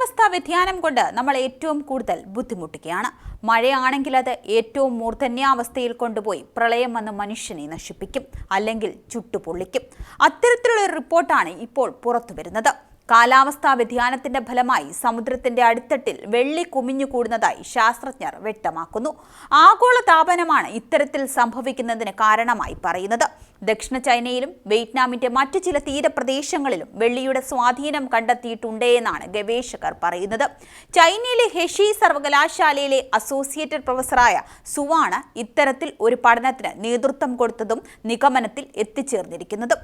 കാലാവസ്ഥാ വ്യതിയാനം കൊണ്ട് നമ്മൾ ഏറ്റവും കൂടുതൽ ബുദ്ധിമുട്ടുകയാണ്. മഴയാണെങ്കിൽ അത് ഏറ്റവും മൂർധന്യാവസ്ഥയിൽ കൊണ്ടുപോയി പ്രളയം വന്ന് മനുഷ്യനെ നശിപ്പിക്കും അല്ലെങ്കിൽ ചുട്ടുപൊള്ളിക്കും. അത്തരത്തിലുള്ള ഒരു റിപ്പോർട്ടാണ് ഇപ്പോൾ പുറത്തു വരുന്നത്. കാലാവസ്ഥാ വ്യതിയാനത്തിന്റെ ഫലമായി സമുദ്രത്തിന്റെ അടിത്തട്ടിൽ വെള്ളി കുമിഞ്ഞു കൂടുന്നതായി ശാസ്ത്രജ്ഞർ വ്യക്തമാക്കുന്നു. ആഗോള താപനമാണ് ഇത്തരത്തിൽ സംഭവിക്കുന്നതിന് കാരണമായി പറയുന്നത്. ദക്ഷിണ ചൈനയിലും വിയറ്റ്നാമിന്റെ മറ്റു ചില തീരപ്രദേശങ്ങളിലും വെള്ളിയുടെ സ്വാധീനം കണ്ടെത്തിയിട്ടുണ്ടെന്നാണ് ഗവേഷകർ പറയുന്നത്. ചൈനയിലെ ഹെഷി സർവകലാശാലയിലെ അസോസിയേറ്റഡ് പ്രൊഫസറായ സുവാണ് ഇത്തരത്തിൽ ഒരു പഠനത്തിന് നേതൃത്വം കൊടുത്തതും നിഗമനത്തിൽ എത്തിച്ചേർന്നിരിക്കുന്നതും.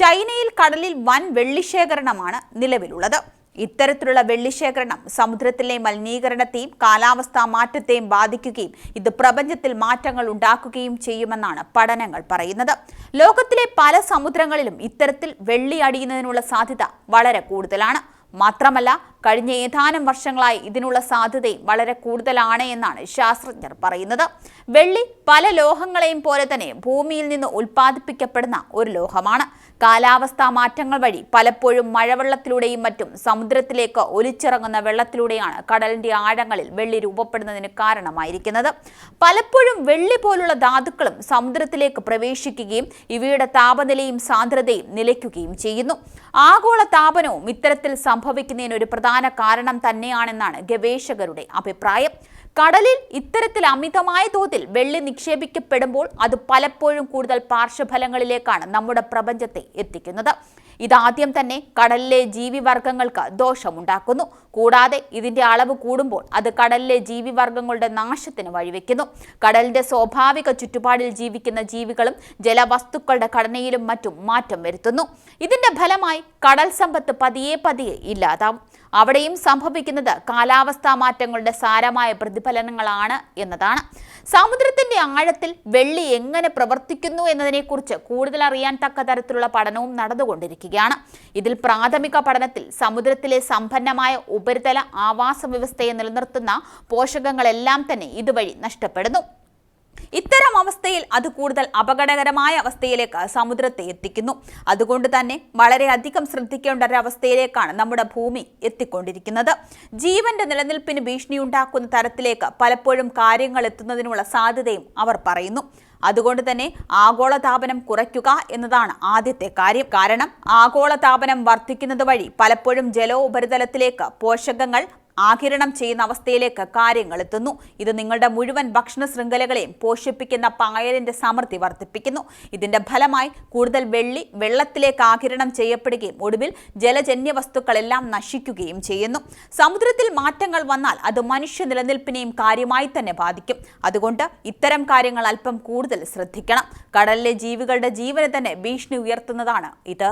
ചൈനയിൽ കടലിൽ വൻ വെള്ളിശേഖരണമാണ് നിലവിലുള്ളത്. ഇത്തരത്തിലുള്ള വെള്ളിശേഖരണം സമുദ്രത്തിലെ മലിനീകരണത്തെയും കാലാവസ്ഥാ മാറ്റത്തെയും ബാധിക്കുകയും ഇത് പ്രപഞ്ചത്തിൽ മാറ്റങ്ങൾ ഉണ്ടാക്കുകയും ചെയ്യുമെന്നാണ് പഠനങ്ങൾ പറയുന്നത്. ലോകത്തിലെ പല സമുദ്രങ്ങളിലും ഇത്തരത്തിൽ വെള്ളി അടിയുന്നതിനുള്ള സാധ്യത വളരെ കൂടുതലാണ്. മാത്രമല്ല കഴിഞ്ഞ ഏതാനും വർഷങ്ങളായി ഇതിനുള്ള സാധ്യതയും വളരെ കൂടുതലാണ് എന്നാണ് ശാസ്ത്രജ്ഞർ പറയുന്നത്. വെള്ളി പല ലോഹങ്ങളെയും പോലെ തന്നെ ഭൂമിയിൽ നിന്ന് ഉൽപ്പാദിപ്പിക്കപ്പെടുന്ന ഒരു ലോഹമാണ്. കാലാവസ്ഥാ മാറ്റങ്ങൾ വഴി പലപ്പോഴും മഴവെള്ളത്തിലൂടെയും മറ്റും സമുദ്രത്തിലേക്ക് ഒലിച്ചിറങ്ങുന്ന വെള്ളത്തിലൂടെയാണ് കടലിന്റെ ആഴങ്ങളിൽ വെള്ളി രൂപപ്പെടുന്നതിന് കാരണമായിരിക്കുന്നത്. പലപ്പോഴും വെള്ളി പോലുള്ള ധാതുക്കളും സമുദ്രത്തിലേക്ക് പ്രവേശിക്കുകയും ഇവയുടെ താപനിലയും സാന്ദ്രതയും നിലയ്ക്കുകയും ചെയ്യുന്നു. ആഗോള താപനവും ഇത്തരത്തിൽ സംഭവിക്കുന്നതിന് ഒരു പ്രധാന കാരണം തന്നെയാണെന്നാണ് ഗവേഷകരുടെ അഭിപ്രായം. കടലിൽ ഇത്തരത്തിൽ അമിതമായ തോതിൽ വെള്ളി നിക്ഷേപിക്കപ്പെടുമ്പോൾ അത് പലപ്പോഴും കൂടുതൽ പാർശ്വഫലങ്ങളിലേക്കാണ് നമ്മുടെ പ്രപഞ്ചത്തെ എത്തിക്കുന്നത്. ഇതാദ്യം തന്നെ കടലിലെ ജീവിവർഗങ്ങൾക്ക് ദോഷമുണ്ടാക്കുന്നു. കൂടാതെ ഇതിന്റെ അളവ് കൂടുമ്പോൾ അത് കടലിലെ ജീവിവർഗങ്ങളുടെ നാശത്തിന് വഴിവെക്കുന്നു. കടലിന്റെ സ്വാഭാവിക ചുറ്റുപാടിൽ ജീവിക്കുന്ന ജീവികളും ജലവസ്തുക്കളുടെ ഘടനയിലും മറ്റും മാറ്റം വരുത്തുന്നു. ഇതിന്റെ ഫലമായി കടൽ സമ്പത്ത് പതിയെ പതിയെ ഇല്ലാതാവും. അവിടെയും സംഭവിക്കുന്നത് കാലാവസ്ഥാ മാറ്റങ്ങളുടെ സാരമായ പ്രതിഫലനങ്ങളാണ് എന്നതാണ്. സമുദ്രത്തിന്റെ ആഴത്തിൽ വെള്ളി എങ്ങനെ പ്രവർത്തിക്കുന്നു എന്നതിനെക്കുറിച്ച് കൂടുതൽ അറിയാൻ തക്ക തരത്തിലുള്ള പഠനവും നടന്നുകൊണ്ടിരിക്കുകയാണ്. ഇതിൽ പ്രാഥമിക പഠനത്തിൽ സമുദ്രത്തിലെ സമ്പന്നമായ ഉപരിതല ആവാസ വ്യവസ്ഥയെ നിലനിർത്തുന്ന പോഷകങ്ങളെല്ലാം തന്നെ ഇതുവഴി നഷ്ടപ്പെടുന്നു. ഇത്തരം അവസ്ഥയിൽ അത് കൂടുതൽ അപകടകരമായ അവസ്ഥയിലേക്ക് സമുദ്രത്തെ എത്തിക്കുന്നു. അതുകൊണ്ട് തന്നെ വളരെയധികം ശ്രദ്ധിക്കേണ്ട ഒരവസ്ഥയിലേക്കാണ് നമ്മുടെ ഭൂമി എത്തിക്കൊണ്ടിരിക്കുന്നത്. ജീവന്റെ നിലനിൽപ്പിന് ഭീഷണിയുണ്ടാക്കുന്ന തരത്തിലേക്ക് പലപ്പോഴും കാര്യങ്ങൾ എത്തുന്നതിനുള്ള സാധ്യതയും അവർ പറയുന്നു. അതുകൊണ്ട് തന്നെ ആഗോളതാപനം കുറയ്ക്കുക എന്നതാണ് ആദ്യത്തെ കാര്യം. കാരണം ആഗോളതാപനം വർദ്ധിക്കുന്നത് വഴി പലപ്പോഴും ജലോപരിതലത്തിലേക്ക് പോഷകങ്ങൾ ആകിരണം ചെയ്യുന്ന അവസ്ഥയിലേക്ക് കാര്യങ്ങൾ എത്തുന്നു. ഇത് നിങ്ങളുടെ മുഴുവൻ ഭക്ഷണ ശൃംഖലകളെയും പോഷിപ്പിക്കുന്ന പായലിന്റെ സമൃദ്ധി വർദ്ധിപ്പിക്കുന്നു. ഇതിന്റെ ഫലമായി കൂടുതൽ വെള്ളി വെള്ളത്തിലേക്ക് ആകിരണം ചെയ്യപ്പെടുകയും ഒടുവിൽ ജലജന്യ വസ്തുക്കളെല്ലാം നശിക്കുകയും ചെയ്യുന്നു. സമുദ്രത്തിൽ മാറ്റങ്ങൾ വന്നാൽ അത് മനുഷ്യ നിലനിൽപ്പിനെയും കാര്യമായി തന്നെ ബാധിക്കും. അതുകൊണ്ട് ഇത്തരം കാര്യങ്ങൾ അല്പം കൂടുതൽ ശ്രദ്ധിക്കണം. കടലിലെ ജീവികളുടെ ജീവനെ തന്നെ ഭീഷണി ഉയർത്തുന്നതാണ് ഇത്.